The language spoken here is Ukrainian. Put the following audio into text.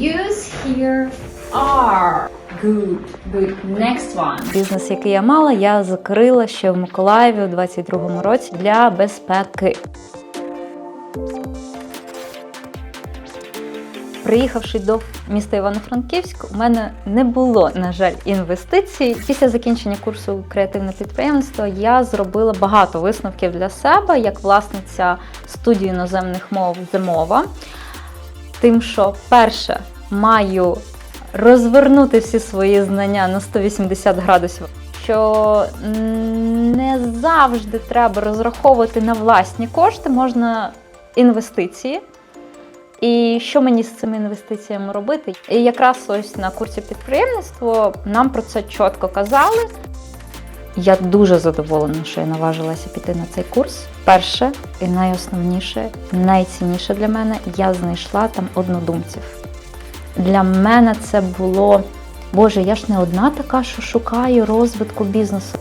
use here are. Good, good. Next one. Бізнес, який я мала, я закрила ще в Миколаєві у 22-му році для безпеки. Приїхавши до міста Івано-Франківськ, у мене не було, на жаль, інвестицій. Після закінчення курсу креативне підприємництво я зробила багато висновків для себе як власниця студії іноземних мов «Зимова». Тим, що перше маю розвернути всі свої знання на 180 градусів, що не завжди треба розраховувати на власні кошти, можна інвестиції. І що мені з цими інвестиціями робити? І якраз ось на курсі підприємництво нам про це чітко казали. Я дуже задоволена, що я наважилася піти на цей курс. Перше і найосновніше, найцінніше для мене, я знайшла там однодумців. Для мене це було, Боже, я ж не одна така, що шукаю розвитку бізнесу.